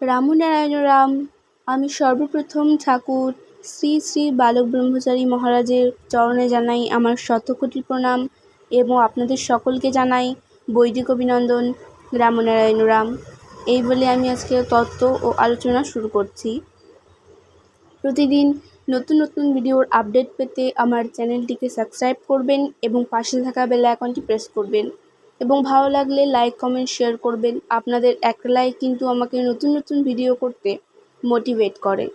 রামনারায়ণ রাম, আমি সর্বপ্রথম ঠাকুর শ্রী শ্রী বালক ব্রহ্মচারী মহারাজের চরণে জানাই আমার শতকোটি প্রণাম এবং আপনাদের সকলকে জানাই বৈদিক অভিনন্দন রামনারায়ণ রাম। এই বলে আমি আজকে তত্ত্ব ও আলোচনা শুরু করছি। প্রতিদিন নতুন নতুন ভিডিওর আপডেট পেতে আমার চ্যানেলটিকে সাবস্ক্রাইব করবেন এবং পাশে থাকা বেল আইকনটি প্রেস করবেন। এবং ভালো লাগলে লাইক কমেন্ট শেয়ার করবেন। আপনাদের একটা লাইক কিন্তু আমাকে নতুন নতুন ভিডিও করতে মোটিভেট করে।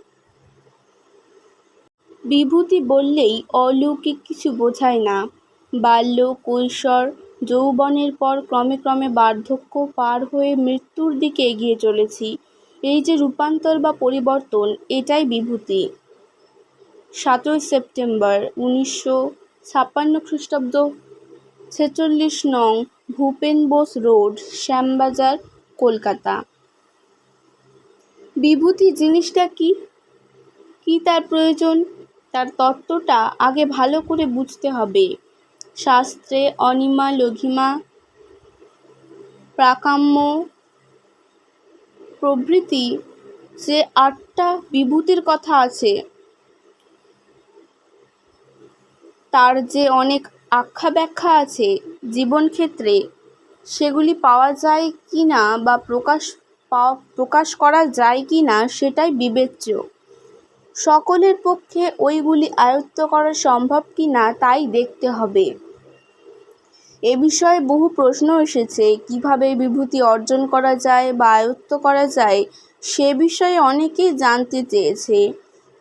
বিভূতি বললেই অলৌকিক কিছু বোঝায় না। বাল্য, কৈশোর, যৌবনের পর ক্রমে ক্রমে বার্ধক্য পার হয়ে মৃত্যুর দিকে এগিয়ে চলেছি। এই যে রূপান্তর বা পরিবর্তন, এটাই বিভূতি। সাতই সেপ্টেম্বর, উনিশশো ছাপ্পান্ন খ্রিস্টাব্দ, ছেচল্লিশ নং ভূপেন বোস রোড, শ্যামবাজার, কলকাতা। বিভূতি, জিনিসটা কি? কি তার প্রয়োজন? তার তত্ত্বটা আগে ভালো করে বুঝতে হবে। শাস্ত্রে অনিমা, লঘিমা, প্রাকাম্য প্রভৃতি যে আটটা বিভূতির কথা আছে, তার যে অনেক আখ্যা ব্যাখ্যা আছে জীবন ক্ষেত্রে সেগুলি পাওয়া যায় কি না বা প্রকাশ পাওয়া প্রকাশ করা যায় কি না সেটাই বিবেচ্য। সকলের পক্ষে ওইগুলি আয়ত্ত করা সম্ভব কি না তাই দেখতে হবে। এ বিষয়ে বহু প্রশ্ন এসেছে, কীভাবে বিভূতি অর্জন করা যায় বা আয়ত্ত করা যায় সে বিষয়ে অনেকেই জানতে চেয়েছে।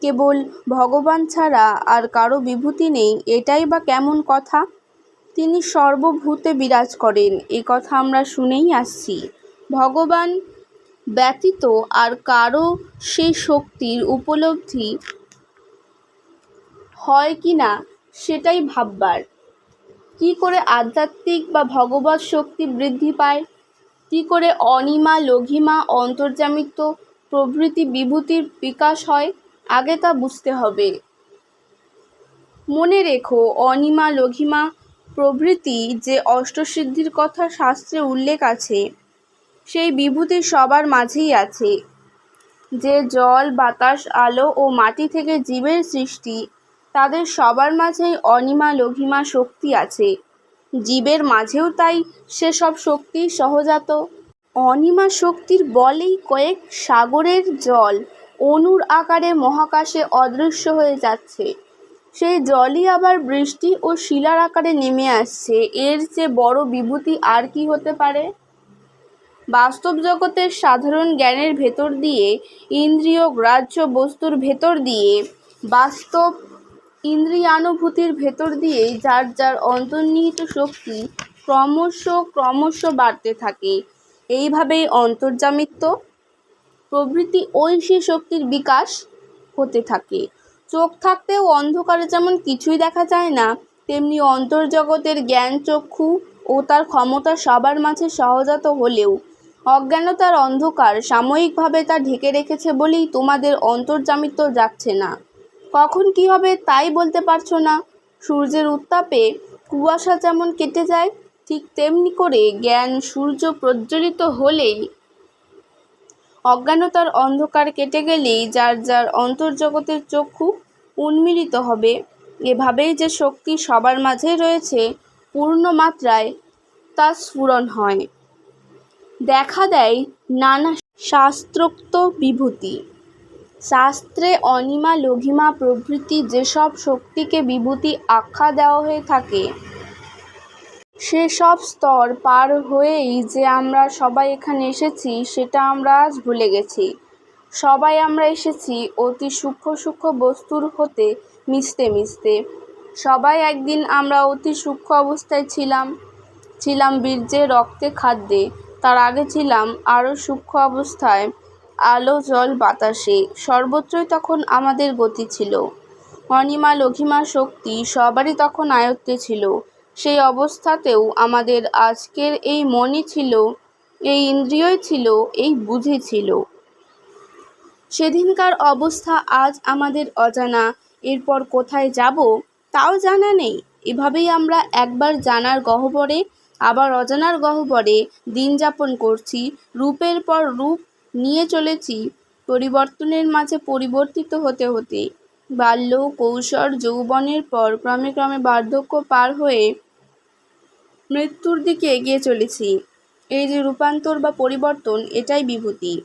কেবল ভগবান ছাড়া আর কারও বিভূতি নেই, এটাই বা কেমন কথা? তিনি সর্বভূতে বিরাজ করেন। এ কথা আমরা শুনেই আসছি। ভগবান ব্যতীত আর কারও সেই শক্তির উপলব্ধি হয় কি না, সেটাই ভাববার। কী করে আধ্যাত্মিক বা ভগবৎ শক্তি বৃদ্ধি পায়? কী করে অনিমা, লঘিমা, অন্তর্যামিত্ব প্রভৃতি বিভূতির বিকাশ হয়? আগে তা বুঝতে হবে। মনে রেখো, অনিমা, লঘিমা প্রভৃতি যে অষ্টসিদ্ধির কথা শাস্ত্রে উল্লেখ আছে, সেই বিভূতি সবার মাঝেই আছে। যে জল, বাতাস, আলো ও মাটি থেকে জীবের সৃষ্টি, তাদের সবার মাঝেই অনিমা লঘিমা শক্তি আছে। জীবের মাঝেও তাই সেসব শক্তি সহজাত। অনিমা শক্তির বলেই কয়েক সাগরের জল অণুর আকারে মহাকাশে অদৃশ্য হয়ে যাচ্ছে। সেই জলই আবার বৃষ্টি ও শিলার আকারে নেমে আসছে। এর চেয়ে বড় বিভূতি আর কি হতে পারে? বাস্তব জগতের সাধারণ জ্ঞানের ভেতর দিয়ে, ইন্দ্রিয় গ্রাহ্য বস্তুর ভেতর দিয়ে, বাস্তব ইন্দ্রিয়ানুভূতির ভেতর দিয়েই যার যার অন্তর্নিহিত শক্তি ক্রমশ ক্রমশ বাড়তে থাকে। এইভাবেই অন্তর্যামিত্ব প্রভৃতি ঐশী শক্তির বিকাশ হতে থাকে। চোখ থাকতেও অন্ধকারে যেমন কিছুই দেখা যায় না, তেমনি অন্তর্জগতের জ্ঞান চক্ষু ও তার ক্ষমতা সবার মাঝে সহজাত হলেও। অজ্ঞানতার অন্ধকার সাময়িকভাবে তা ঢেকে রেখেছে বলেই তোমাদের অন্তর্যামিত্ব যাচ্ছে না। কখন কি হবে তাই বলতে পারছ না? সূর্যের উত্তাপে কুয়াশা যেমন কেটে যায়, ঠিক তেমনি করে জ্ঞান সূর্য প্রজ্বলিত হলেই অজ্ঞানতার অন্ধকার কেটে গেলেই যার যার অন্তর্জগতের চক্ষু উন্মীলিত হবে। এভাবেই যে শক্তি সবার মাঝে রয়েছে, পূর্ণ মাত্রায় তা স্ফুরণ হয়। দেখা দেয় নানা শাস্ত্রোক্ত বিভূতি। শাস্ত্রে অনিমা, লঘিমা প্রভৃতি যেসব শক্তিকে বিভূতি আখ্যা দেওয়া হয়ে থাকে সেসব স্তর পার হয়েই যে আমরা সবাই এখানে এসেছি, সেটা আমরা আজ ভুলে গেছি। সবাই আমরা এসেছি অতি সূক্ষ্ম সূক্ষ্ম বস্তুর হতে মিশতে মিশতে। সবাই একদিন আমরা অতি সূক্ষ্ম অবস্থায় ছিলাম। ছিলাম বীর্যে, রক্তে, খাদ্যে। তার আগে ছিলাম আরও সূক্ষ্ম অবস্থায়, আলো, জল, বাতাসে। সর্বত্রই তখন আমাদের গতি ছিল। অনিমা, লঘিমা, শক্তি সবারই তখন আয়ত্তে ছিল। সেই অবস্থাতেও আমাদের আজকের এই মনই ছিল, এই ইন্দ্রিয়ই ছিল, এই বুঝি ছিল। সেদিনকার অবস্থা আজ আমাদের অজানা, এরপর কোথায় যাব তাও জানা নেই। এভাবেই আমরা একবার জানার গহ্বরে, আবার অজানার গহ্বরে দিন যাপন করছি, রূপের পর রূপ নিয়ে চলেছি, পরিবর্তনের মাঝে পরিবর্তিত হতে হতে। বাল্য, কৌশল, যৌবনের পর ক্রমে ক্রমে বার্ধক্য পার হয়ে মৃত্যুর দিকে এগিয়ে চলেছি। এই যে রূপান্তর বা পরিবর্তন, এটাই বিভূতি।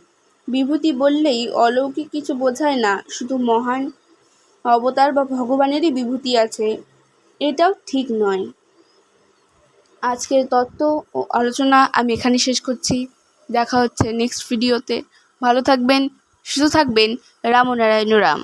বিভূতি বললেই অলৌকিক কিছু বোঝায় না, শুধু মহান অবতার বা ভগবানেরই বিভূতি আছে। এটাও ঠিক নয়। আজকের তত্ত্ব ও আলোচনা আমি এখানে শেষ করছি। দেখা হচ্ছে নেক্সট ভিডিওতে ভালো থাকবেন, সুস্থ থাকবেন। রামনারায়ণ রাম।